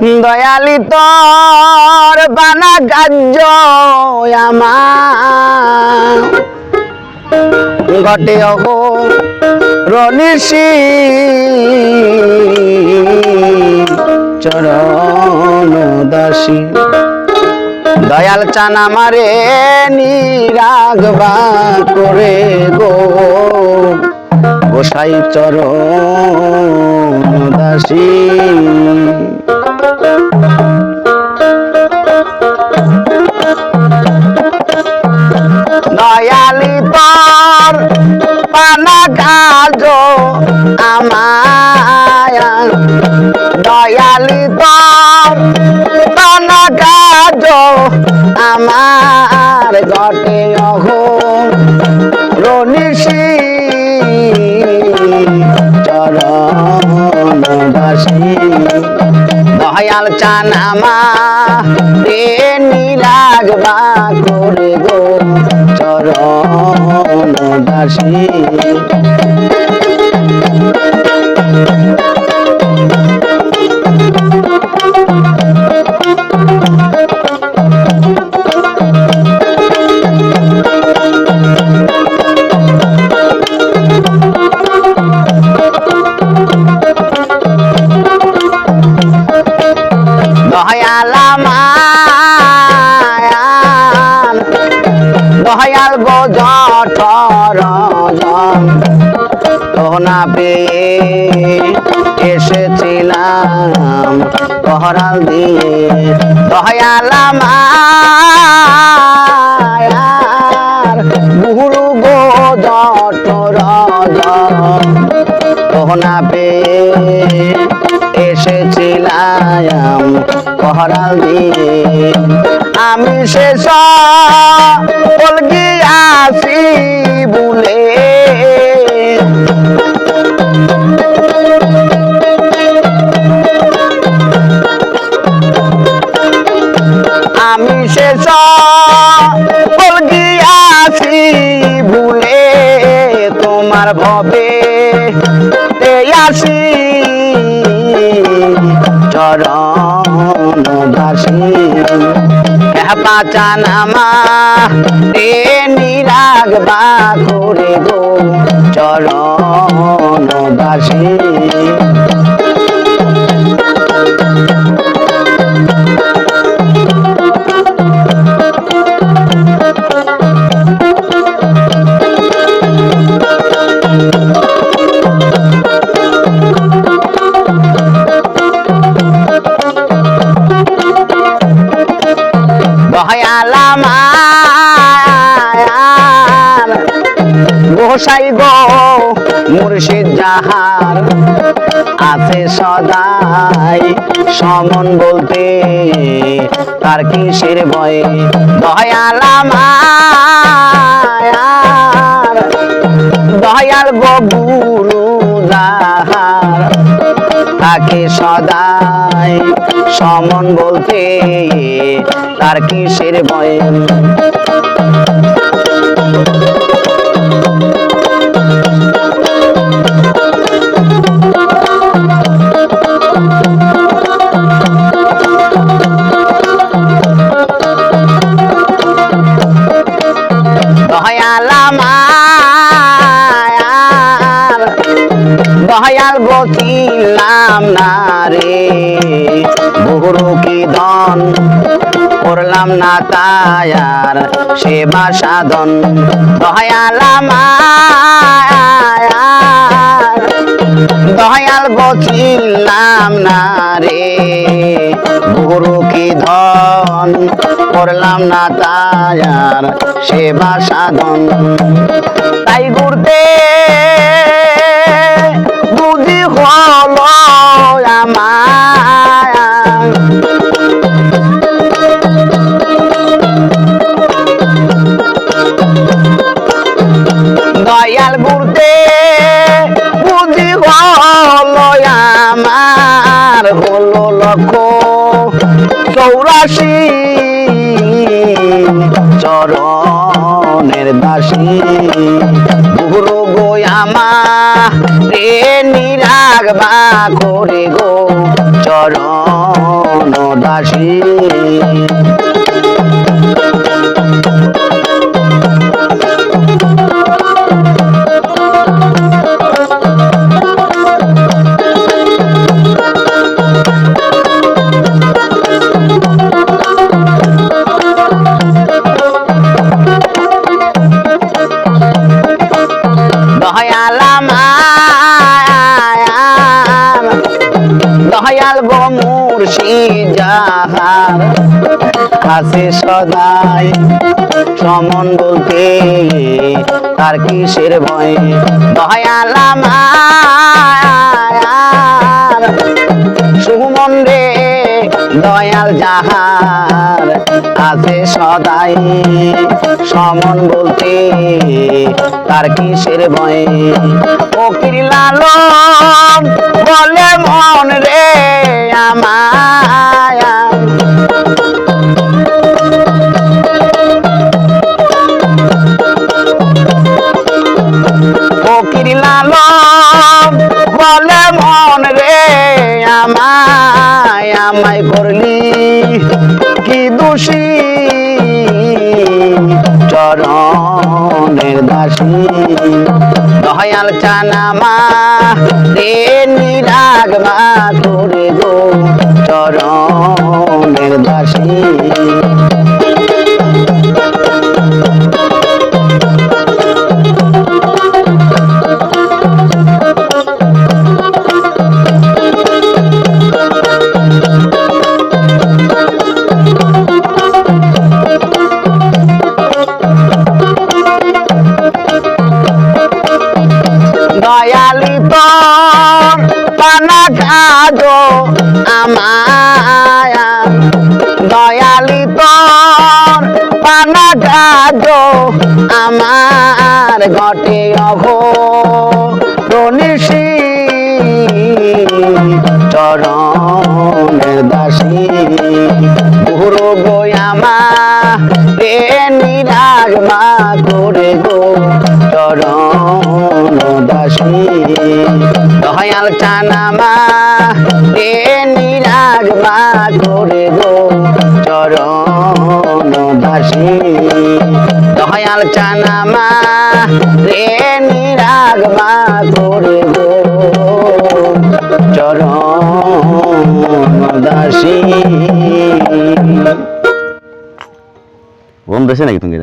দয়ালি তোর বানা আমার। ঘটে অহ রনিসি চরণ দাসী। দয়াল চান আমারে নিরাগবা করে গো। গোসাই চরণ দাসী। দয়ালি পানা কাজ আমার ঘটে অহ রনিসি চরণ দাসী দয়াল চান আমা রে নিরাগবা করে গো। চরণ দাসী তোহনা পেয়ে এসেছিলাম কহরাল দিয়ে। দয়ালামায়ার গুরু গো জঠর তোহনা পেয়ে এসেছিলাম কহরাল দিয়ে। আমি শেষ আসি বলে তোমার ভবে তে আসি। চরণ দাসী পাচান আমা তে নিরাগবা করে গো। চরণ মুর্শিদ যাহার আছে সদাই সমন বলতে তার কিসের ভয়ে? দয়াল গো গুরু যাহার তাকে সদাই সমন বলতে তার কিসের ভয়? দয়াল গতিলাম না রে। বহুরু কি ধন? করলাম না তায়ার সেবা সাধন। দয়ালামায়ার দয়াল গছিলাম না রে। গুরু কি ধন? করলাম না তায়ার সেবা সাধন। তাই ঘুরতে লক্ষ চৌরাশি চরণের দাসী। গুরু গো আমা রে নিরাগবা করে গো চরণ দাসী। আছে সদাই সমন বলতে, তার কিসের ভয়? দয়ালাম সুমন রে, দয়াল যাহার, আছে সদাই সমন বলতে, তার কিসের ভয়? ফকির লালন বলে মন রে লালন বলে মন রে, আমায় আমায় করলি কি দোষী? চরণের দাসী, দয়াল চানামা, রে নিরাগ মা করে গো, চরণের দাসী। আমার ঘটে অঘ রনিষি চরণের দাসী। গুরু গোয়ামা রে নিরাগ মা করে গো, চরণ দাসী। দয়াল চানামা রে নিরাগ মা করে গো, চরণ দাসী। দয়াল চানামা রে নিরাগ মা চরণ দাসী। ওম বেশি নাকি তুমি